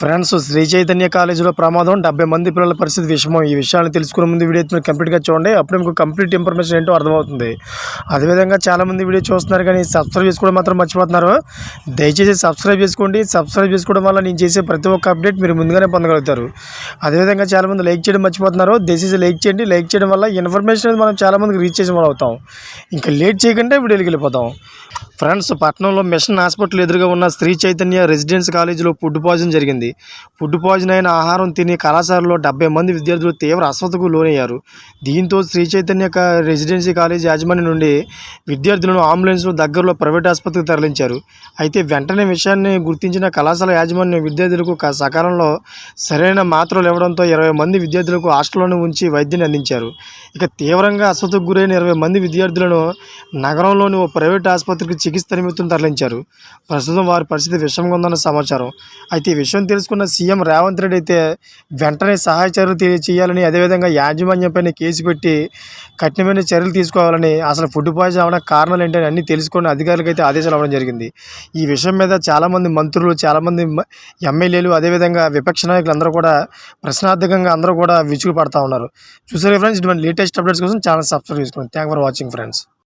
Friends Shri Chaitanya కాలేజీలో ప్రమాదం. డెబ్బై మంది పిల్లల పరిస్థితి విషమం. ఈ విషయాన్ని తెలుసుకునే ముందు వీడియో మీరు కంప్లీట్గా చూడండి. అప్పుడు మీకు కంప్లీట్ ఇన్ఫర్మేషన్ ఏంటో అర్థమవుతుంది. అదేవిధంగా చాలామంది వీడియో చూస్తున్నారు కానీ సబ్స్క్రైబ్ చేసుకోవడం మాత్రం మర్చిపోతున్నారు. దయచేసి సబ్స్క్రైబ్ చేసుకోండి. సబ్స్క్రైబ్ చేసుకోవడం వల్ల నేను చేసే ప్రతి ఒక్క అప్డేట్ మీరు ముందుగానే పొందగలుగుతారు. అదేవిధంగా చాలామంది లైక్ చేయడం మర్చిపోతున్నారు. దయచేసి లైక్ చేయండి. లైక్ చేయడం వల్ల ఇన్ఫర్మేషన్ మనం చాలామందికి రీచ్ చేసిన అవుతాం. ఇంకా లేట్ చేయకుండా వీడియోకి వెళ్ళిపోతాం. ఫ్రెండ్స్ పట్టణంలో మిషన్ హాస్పిటల్ ఎదురుగా ఉన్న శ్రీ చైతన్య రెసిడెన్స్ కాలేజీలో ఫుడ్ పాయిజన్ జరిగింది. ఫుడ్ పాయిజన్ అయిన ఆహారం తిని కళాశాలలో డెబ్బై మంది విద్యార్థులు తీవ్ర అస్వస్థకు లోనయ్యారు. దీంతో శ్రీ చైతన్య రెసిడెన్సీ కాలేజీ యాజమాన్యం నుండి విద్యార్థులను అంబులెన్స్లో దగ్గరలో ప్రైవేట్ ఆసుపత్రికి తరలించారు. అయితే వెంటనే విషయాన్ని గుర్తించిన కళాశాల యాజమాన్యం విద్యార్థులకు సకాలంలో సరైన మాత్రలు ఇవ్వడంతో ఇరవై మంది విద్యార్థులకు హాస్టల్లోనే ఉంచి వైద్యాన్ని అందించారు. ఇక తీవ్రంగా అస్వస్థకు గురైన ఇరవై మంది విద్యార్థులను నగరంలోని ఓ ప్రైవేట్ ఆసుపత్రికి చికిత్స నిమిత్తం తరలించారు. ప్రస్తుతం వారి పరిస్థితి విషమంగా ఉందన్న సమాచారం. అయితే ఈ విషయం తెలుసుకున్న సీఎం రేవంత్ రెడ్డి అయితే వెంటనే సహాయ చర్యలు తీ- చేయాలని అదేవిధంగా యాజమాన్యంపైన కేసు పెట్టి కఠినమైన చర్యలు తీసుకోవాలని అసలు ఫుడ్ పాయిజన్ అవడానికి కారణాలు ఏంటని అన్ని తెలుసుకుని అధికారులకైతే ఆదేశాలు ఇవ్వడం జరిగింది. ఈ విషయం మీద చాలామంది మంత్రులు చాలామంది ఎమ్మెల్యేలు అదేవిధంగా విపక్ష నాయకులు అందరూ కూడా ప్రశ్నార్థకంగా అందరూ కూడా విసుగు పడతా ఉన్నారు. చూసారు ఫ్రెండ్స్ ఇటువంటి లేటెస్ట్ అప్డేట్స్ కోసం ఛానల్ సబ్స్క్రైబ్ చేసుకోండి. Thank for watching friends.